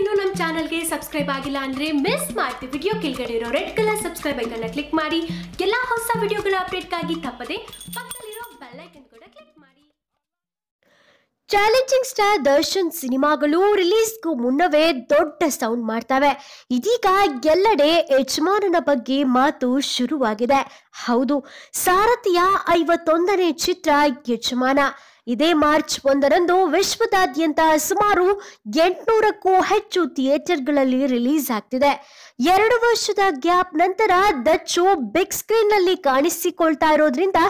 ಇನ್ನೂ ನಮ್ಮ ಚಾನಲ್ಗೆ ಸಬ್ಸ್ಕ್ರೈಬ್ ಆಗಿಲ್ಲ ಅಂದ್ರೆ ಮಿಸ್ ಮಾಡ್ತಿ ವಿಡಿಯೋ ಕೆಳಗಡೆ ಇರೋ ರೆಡ್ ಕಲರ್ ಸಬ್ಸ್ಕ್ರೈಬ್ ಐಕನ್ನ ಕ್ಲಿಕ್ ಮಾಡಿ. ಎಲ್ಲ ಹೊಸ ವಿಡಿಯೋಗಳ ಅಪ್ಡೇಟ್ಗಾಗಿ ತಪ್ಪದೆ ಪಕ್ಕದಲ್ಲಿರೋ ಐಕನ್ ಕೂಡ ಕ್ಲಿಕ್ ಮಾಡಿ. ಚಾಲೆಂಜಿಂಗ್ ಸ್ಟಾರ್ ದರ್ಶನ್ ಸಿನಿಮಾಗಳು ರಿಲೀಸ್ಗೂ ಮುನ್ನವೇ ದೊಡ್ಡ ಸೌಂಡ್ ಮಾಡ್ತವೆ. ಇದೀಗ ಎಲ್ಲೆಡೆ ಯಜಮಾನನ ಬಗ್ಗೆ ಮಾತು ಶುರುವಾಗಿದೆ. ಹೌದು, ಸಾರಥಿಯ ಐವತ್ತೊಂದನೇ ಚಿತ್ರ ಯಜಮಾನ. ಇದೇ ಮಾರ್ಚ್ ಒಂದರಂದು ವಿಶ್ವದಾದ್ಯಂತ ಸುಮಾರು ಎಂಟುನೂರಕ್ಕೂ ಹೆಚ್ಚು ಥಿಯೇಟರ್ಗಳಲ್ಲಿ ರಿಲೀಸ್ ಆಗ್ತಿದೆ. ಎರಡು ವರ್ಷದ ಗ್ಯಾಪ್ ನಂತರ ದಚ್ಚು ಬಿಗ್ ಸ್ಕ್ರೀನ್ನಲ್ಲಿ ಕಾಣಿಸಿಕೊಳ್ತಾ ಇರೋದ್ರಿಂದ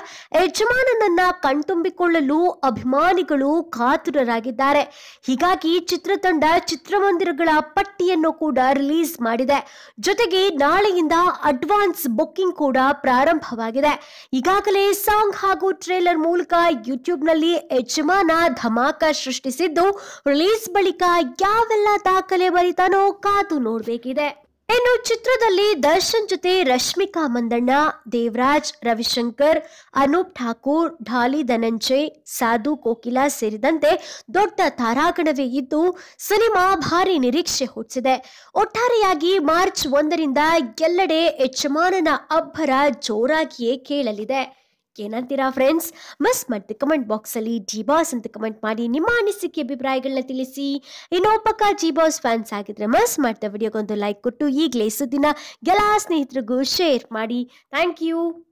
ಯಜಮಾನನನ್ನ ಕಣ್ತುಂಬಿಕೊಳ್ಳಲು ಅಭಿಮಾನಿಗಳು ಕಾತುರರಾಗಿದ್ದಾರೆ. ಹೀಗಾಗಿ ಚಿತ್ರತಂಡ ಚಿತ್ರಮಂದಿರಗಳ ಪಟ್ಟಿಯನ್ನು ಕೂಡ ರಿಲೀಸ್ ಮಾಡಿದೆ. ಜೊತೆಗೆ ನಾಳೆಯಿಂದ ಅಡ್ವಾನ್ಸ್ ಬುಕ್ಕಿಂಗ್ ಕೂಡ ಪ್ರಾರಂಭವಾಗಿದೆ. ಈಗಾಗಲೇ ಸಾಂಗ್ ಹಾಗೂ ಟ್ರೇಲರ್ ಮೂಲಕ ಯೂಟ್ಯೂಬ್ನಲ್ಲಿ ಯಜಮಾನ ಧಮಾಕ ಸೃಷ್ಟಿಸಿದ್ದು ರಿಲೀಸ್ ಬಳಿಕ ಯಾವೆಲ್ಲ ದಾಖಲೆ ಬರಿತಾನೋ ಕಾದು ನೋಡಬೇಕಿದೆ. ಇನ್ನು ಚಿತ್ರದಲ್ಲಿ ದರ್ಶನ್ ಜೊತೆ ರಶ್ಮಿಕಾ ಮಂದಣ್ಣ, ದೇವರಾಜ್, ರವಿಶಂಕರ್, ಅನೂಪ್ ಠಾಕೂರ್, ಢಾಲಿ ಧನಂಜಯ್, ಸಾಧು ಕೋಕಿಲಾ ಸೇರಿದಂತೆ ದೊಡ್ಡ ತಾರಾಗಣವೇ ಇದ್ದು, ಸಿನಿಮಾ ಭಾರಿ ನಿರೀಕ್ಷೆ ಹುಟ್ಟಿಸಿದೆ. ಒಟ್ಟಾರೆಯಾಗಿ ಮಾರ್ಚ್ ಒಂದರಿಂದ ಎಲ್ಲೆಡೆ ಯಜಮಾನನ ಅಬ್ಬರ ಜೋರಾಗಿಯೇ ಕೇಳಲಿದೆ. ಏನಂತೀರಾ ಫ್ರೆಂಡ್ಸ್ ಮಿಸ್ ಮಾಡಿ ಕಮೆಂಟ್ ಬಾಕ್ಸಲ್ಲಿ ಜಿ ಬಾಸ್ ಅಂತ ಕಮೆಂಟ್ ಮಾಡಿ ನಿಮ್ಮ ಅನಿಸಿಕೆ ಅಭಿಪ್ರಾಯಗಳನ್ನ ತಿಳಿಸಿ. ಇನ್ನೊ ಪಕ್ಕ ಜಿ ಬಾಸ್ ಫ್ಯಾನ್ಸ್ ಆಗಿದ್ರೆ ಮಿಸ್ ಮಾಡ್ತಾ ವಿಡಿಯೋಗೊಂದು ಲೈಕ್ ಕೊಟ್ಟು ಈಗಲೇ ಸುದ್ದಿನ ಗೆಲ್ಲ ಸ್ನೇಹಿತರಿಗೂ ಶೇರ್ ಮಾಡಿ. Thank you